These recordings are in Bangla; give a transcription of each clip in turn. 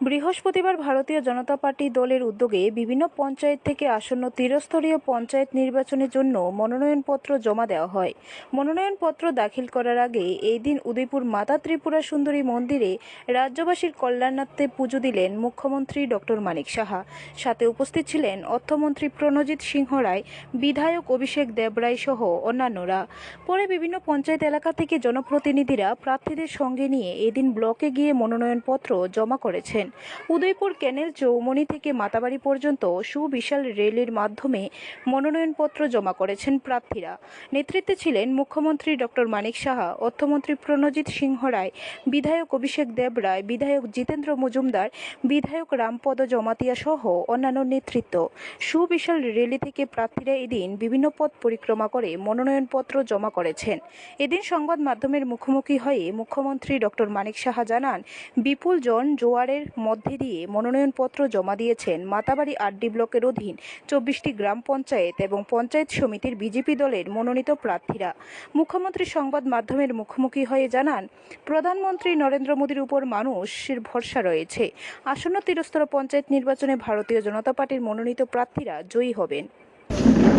বৃহস্পতিবার ভারতীয় জনতা পার্টি দলের উদ্যোগে বিভিন্ন পঞ্চায়েত থেকে আসন্ন ত্রিস্তরীয় পঞ্চায়েত নির্বাচনের জন্য মনোনয়নপত্র জমা দেওয়া হয়। মনোনয়নপত্র দাখিল করার আগে এই দিন উদয়পুর মাতা ত্রিপুরা সুন্দরী মন্দিরে রাজ্যবাসীর কল্যাণার্থে পুজো দিলেন মুখ্যমন্ত্রী ডক্টর মানিক সাহা। সাথে উপস্থিত ছিলেন অর্থমন্ত্রী প্রণজিৎ সিংহ রায়, বিধায়ক অভিষেক দেবরায় সহ অন্যান্যরা। পরে বিভিন্ন পঞ্চায়েত এলাকা থেকে জনপ্রতিনিধিরা প্রার্থীদের সঙ্গে নিয়ে এদিন ব্লকে গিয়ে মনোনয়নপত্র জমা করেছেন। উদয়পুর ক্যানেল চৌমনি থেকে মাতাবাড়ি পর্যন্ত সুবিশাল র্যালির মাধ্যমে মনোনয়নপত্র জমা করেছেন প্রার্থীরা। নেতৃত্বে ছিলেন মুখ্যমন্ত্রী ডক্টর মানিক সাহা, অর্থমন্ত্রী প্রণজিৎ সিংহ রায়, বিধায়ক অভিষেক দেব রায়, বিধায়ক জিতেন্দ্র মজুমদার, বিধায়ক রামপদ জমাতিয়া সহ অন্যান্য নেতৃত্ব। সুবিশাল রেলি থেকে প্রার্থীরা এদিন বিভিন্ন পথ পরিক্রমা করে মনোনয়নপত্র জমা করেছেন। এদিন সংবাদ মাধ্যমের মুখোমুখি হয়ে মুখ্যমন্ত্রী ডক্টর মানিক সাহা জানান, বিপুল জন জোয়ারের মধ্যে দিয়ে মনোনয়নপত্র জমা দিয়েছেন মাতাবাড়ি আড্ডি ব্লকের অধীন চব্বিশটি গ্রাম পঞ্চায়েত এবং পঞ্চায়েত সমিতির বিজেপি দলের মনোনীত প্রার্থীরা মুখ্যমন্ত্রী সংবাদ মাধ্যমের মুখোমুখি হয়ে জানান প্রধানমন্ত্রী নরেন্দ্র মোদীর উপর মানুষের ভরসা রয়েছে আসন্ন তিরস্তর পঞ্চায়েত নির্বাচনে ভারতীয় জনতা পার্টির মনোনীত প্রার্থীরা জয়ী হবেন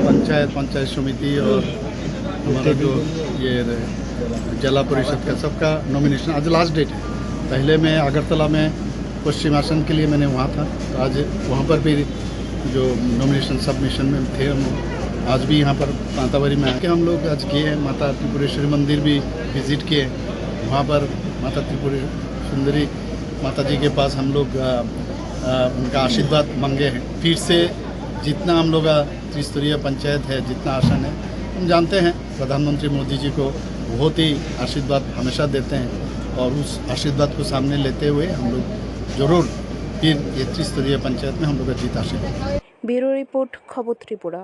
पंचायत पंचायत समिति और हमारा जो ये जिला परिषद का सबका नॉमिनेशन आज लास्ट डेट है पहले मैं अगरतला में पश्चिम आसन के लिए मैंने वहाँ था। तो आज वहाँ पर भी जो नॉमिनेशन सबमिशन में थे हम आज भी यहाँ पर मातावरी में आके हम लोग आज किए हैं। माता त्रिपुरेश्वरी मंदिर भी विज़िट किए वहाँ पर माता त्रिपुरी सुंदरी माता जी के पास हम लोग आ, आ, उनका आशीर्वाद मांगे हैं। फिर से जितना हम लोग त्रिस्तरीय पंचायत है जितना आसन है हम जानते हैं प्रधानमंत्री मोदी जी को बहुत ही आशीर्वाद हमेशा देते हैं और उस आशीर्वाद को सामने लेते हुए हम लोग জরুর। তিন স্তরীয় পঞ্চায়েত হামলোকের জিত আসে। ব্যুরো রিপোর্ট খবর ত্রিপুরা।